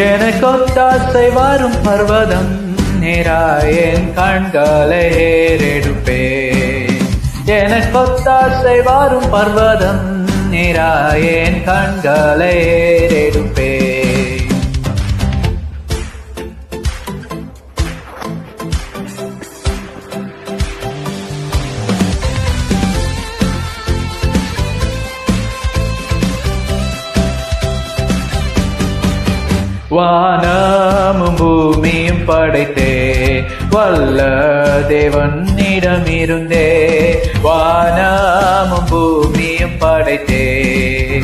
எனக்கொத்தாசை வரும் பர்வதம் நேராயன் கண்களை ஏறெடுப்பே எனக்கொத்தாசை வரும் பர்வதம் நேராயன் கண்களை ஏறெடுப்பே வானமும் பூமியும் படைத்தே வல்ல தேவனிடமிருந்தே வானமும் பூமியும் படைத்தே.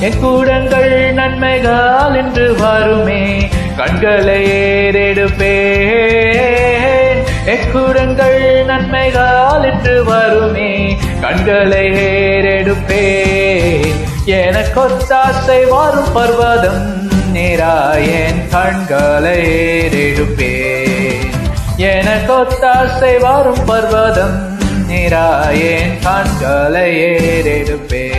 என் கூடங்கள் நன்மைகள் என்று வருமே கண்களை ஏறெடுப்பேன். என் கூடங்கள் நன்மைகள் என்று வருமே கண்களை ஏறெடுப்பேன். எனக்கொத்தாசை வரும் பர்வதம் நேராயன் கண்களை ஏறெடுப்பேன் எனக்கொத்தாசை வரும் பர்வதம். நேராயன் கண்களை ஏறெடுப்பேன்.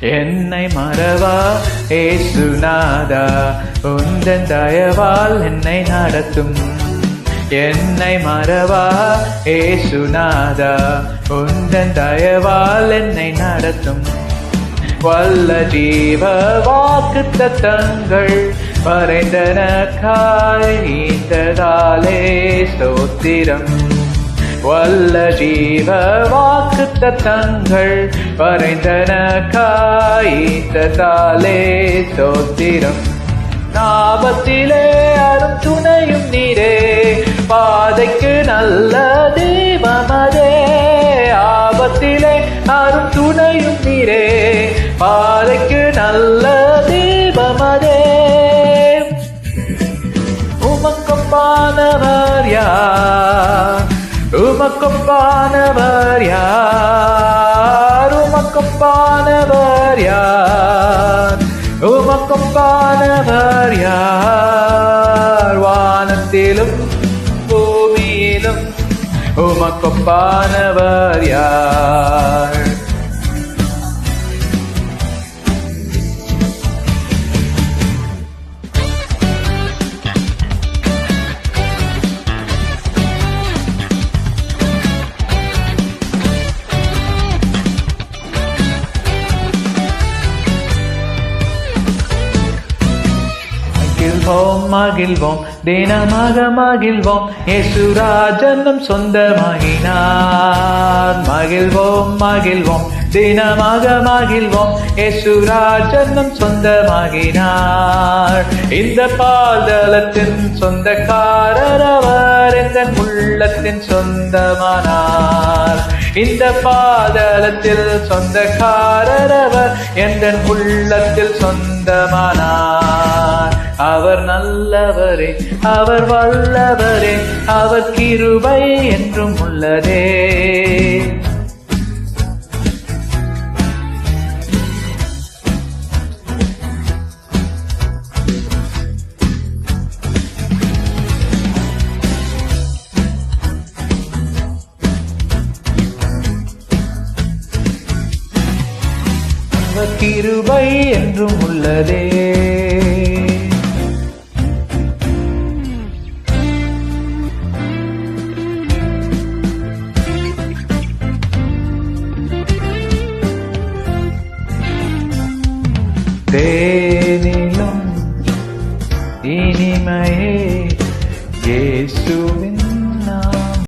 என்னை மறவா ஏசுநாதா? உந்தன் தயவால் என்னை நடத்தும். என்னை மறவா? ஏசுநாதா உந்தன் தயவால் என்னை நடத்தும். வல்ல ஜீவ வாக்கு தத்தங்கள் வரைந்தனக்காய் ஈந்ததாலே சோத்திரம் வல்ல ஜீவ வாக்கு தத்தங்கள் வரைந்தனக்காய் ஈந்ததாலே ஸ்தோத்திரம். ஆபத்திலே அரும் பாதைக்கு நல்ல தீபமதே. ஆபத்திலே அரும் துணையும் நீரே. பாதைக்கு நல்ல தீபமதே. உமக்கொப்பானவர் யார்? உமக்கொப்பானவர் யார்? உமக்கொப்பானவர் யார்? உமக்கொப்பானவர் யார்? வானத்திலும் உமக்கொப்பானவர் யார்? மகிழ்வோம் மகிழ்வோம் தினமாக மகிழ்வோம். ஏசுராஜனும் சொந்தமாகினார். மகிழ்வோம் மகிழ்வோம் தினமாக மகிழ்வோம். ஏசுராஜனும் சொந்தமாகினார். இந்த பாதலத்தின் சொந்தக்காரர் அவர் எங்கள் உள்ளத்தின் சொந்தமானார். இந்த பாதலத்தில் சொந்தக்காரர் அவர் எங்கள் உள்ளத்தில் சொந்தமானார். அவர் நல்லவரே அவர் வல்லவரே அவர் கிருபை என்றும் உள்ளதே. கிருபை என்றும் உள்ளதே. Te